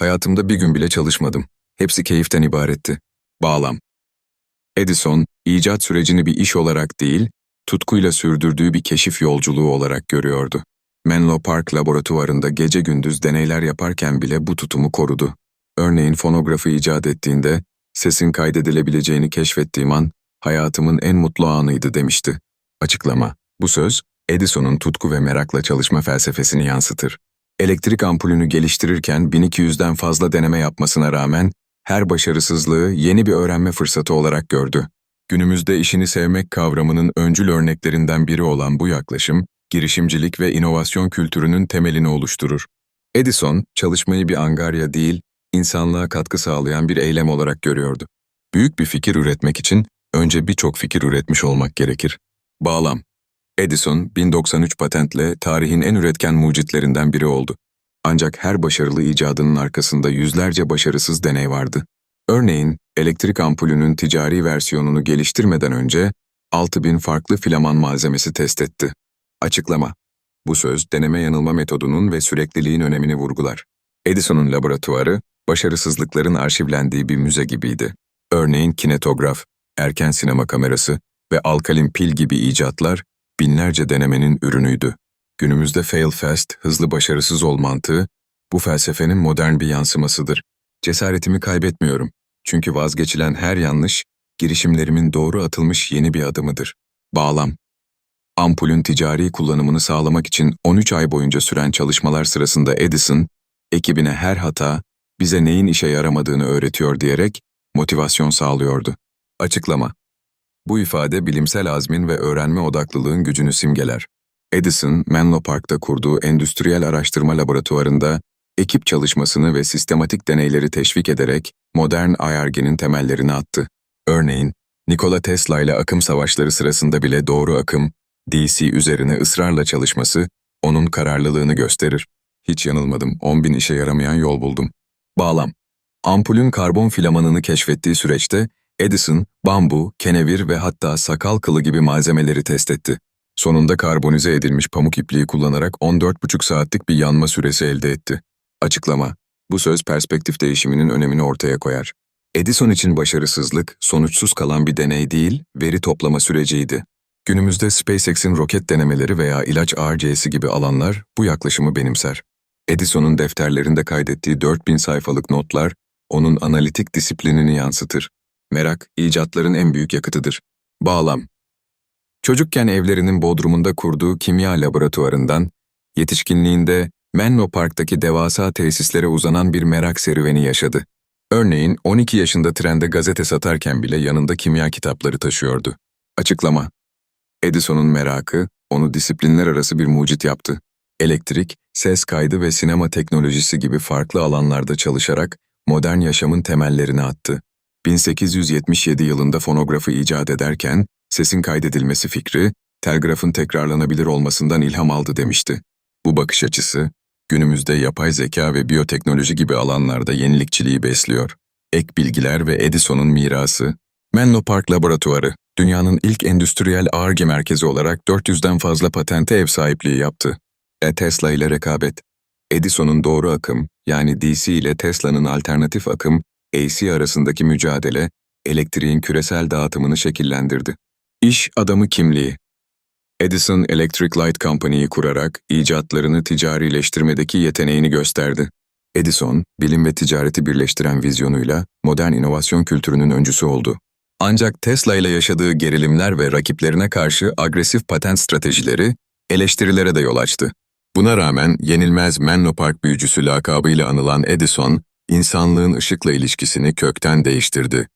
Hayatımda bir gün bile çalışmadım. Hepsi keyiften ibaretti. Bağlam. Edison, icat sürecini bir iş olarak değil, tutkuyla sürdürdüğü bir keşif yolculuğu olarak görüyordu. Menlo Park laboratuvarında gece gündüz deneyler yaparken bile bu tutumu korudu. Örneğin fonografı icat ettiğinde, sesin kaydedilebileceğini keşfettiğim an, hayatımın en mutlu anıydı demişti. Açıklama. Bu söz, Edison'un tutku ve merakla çalışma felsefesini yansıtır. Elektrik ampulünü geliştirirken 1200'den fazla deneme yapmasına rağmen her başarısızlığı yeni bir öğrenme fırsatı olarak gördü. Günümüzde işini sevmek kavramının öncül örneklerinden biri olan bu yaklaşım, girişimcilik ve inovasyon kültürünün temelini oluşturur. Edison, çalışmayı bir angarya değil, insanlığa katkı sağlayan bir eylem olarak görüyordu. Büyük bir fikir üretmek için önce birçok fikir üretmiş olmak gerekir. Bağlam Edison, 1093 patentle tarihin en üretken mucitlerinden biri oldu. Ancak her başarılı icadının arkasında yüzlerce başarısız deney vardı. Örneğin, elektrik ampulünün ticari versiyonunu geliştirmeden önce 6000 farklı filaman malzemesi test etti. Açıklama. Bu söz deneme yanılma metodunun ve sürekliliğin önemini vurgular. Edison'un laboratuvarı, başarısızlıkların arşivlendiği bir müze gibiydi. Örneğin kinetograf, erken sinema kamerası ve alkalin pil gibi icatlar binlerce denemenin ürünüydü. Günümüzde fail fast, hızlı başarısız ol mantığı, bu felsefenin modern bir yansımasıdır. Cesaretimi kaybetmiyorum. Çünkü vazgeçilen her yanlış, girişimlerimin doğru atılmış yeni bir adımıdır. Bağlam Ampulün ticari kullanımını sağlamak için 13 ay boyunca süren çalışmalar sırasında Edison, ekibine her hata, bize neyin işe yaramadığını öğretiyor diyerek motivasyon sağlıyordu. Açıklama Bu ifade bilimsel azmin ve öğrenme odaklılığın gücünü simgeler. Edison, Menlo Park'ta kurduğu endüstriyel araştırma laboratuvarında ekip çalışmasını ve sistematik deneyleri teşvik ederek modern IRG'nin temellerini attı. Örneğin, Nikola Tesla ile akım savaşları sırasında bile doğru akım, DC üzerine ısrarla çalışması onun kararlılığını gösterir. Hiç yanılmadım, 10 bin işe yaramayan yol buldum. Bağlam Ampulün karbon filamanını keşfettiği süreçte Edison, bambu, kenevir ve hatta sakal kılı gibi malzemeleri test etti. Sonunda karbonize edilmiş pamuk ipliği kullanarak 14,5 saatlik bir yanma süresi elde etti. Açıklama Bu söz perspektif değişiminin önemini ortaya koyar. Edison için başarısızlık, sonuçsuz kalan bir deney değil, veri toplama süreciydi. Günümüzde SpaceX'in roket denemeleri veya ilaç ARC'si gibi alanlar bu yaklaşımı benimser. Edison'un defterlerinde kaydettiği 4000 sayfalık notlar, onun analitik disiplinini yansıtır. Merak, icatların en büyük yakıtıdır. Bağlam Çocukken evlerinin bodrumunda kurduğu kimya laboratuvarından, yetişkinliğinde Menlo Park'taki devasa tesislere uzanan bir merak serüveni yaşadı. Örneğin 12 yaşında trende gazete satarken bile yanında kimya kitapları taşıyordu. Açıklama Edison'un merakı, onu disiplinler arası bir mucit yaptı. Elektrik, ses kaydı ve sinema teknolojisi gibi farklı alanlarda çalışarak modern yaşamın temellerini attı. 1877 yılında fonografı icat ederken, sesin kaydedilmesi fikri, telgrafın tekrarlanabilir olmasından ilham aldı demişti. Bu bakış açısı, günümüzde yapay zeka ve biyoteknoloji gibi alanlarda yenilikçiliği besliyor. Ek bilgiler ve Edison'un mirası, Menlo Park Laboratuvarı, dünyanın ilk endüstriyel ARGE merkezi olarak 400'den fazla patente ev sahipliği yaptı. E Tesla ile rekabet. Edison'un doğru akım, yani DC ile Tesla'nın alternatif akım, AC arasındaki mücadele, elektriğin küresel dağıtımını şekillendirdi. İş adamı kimliği. Edison Electric Light Company'yi kurarak icatlarını ticarileştirmedeki yeteneğini gösterdi. Edison, bilim ve ticareti birleştiren vizyonuyla modern inovasyon kültürünün öncüsü oldu. Ancak Tesla ile yaşadığı gerilimler ve rakiplerine karşı agresif patent stratejileri eleştirilere de yol açtı. Buna rağmen yenilmez Menlo Park büyücüsü lakabıyla anılan Edison, insanlığın ışıkla ilişkisini kökten değiştirdi.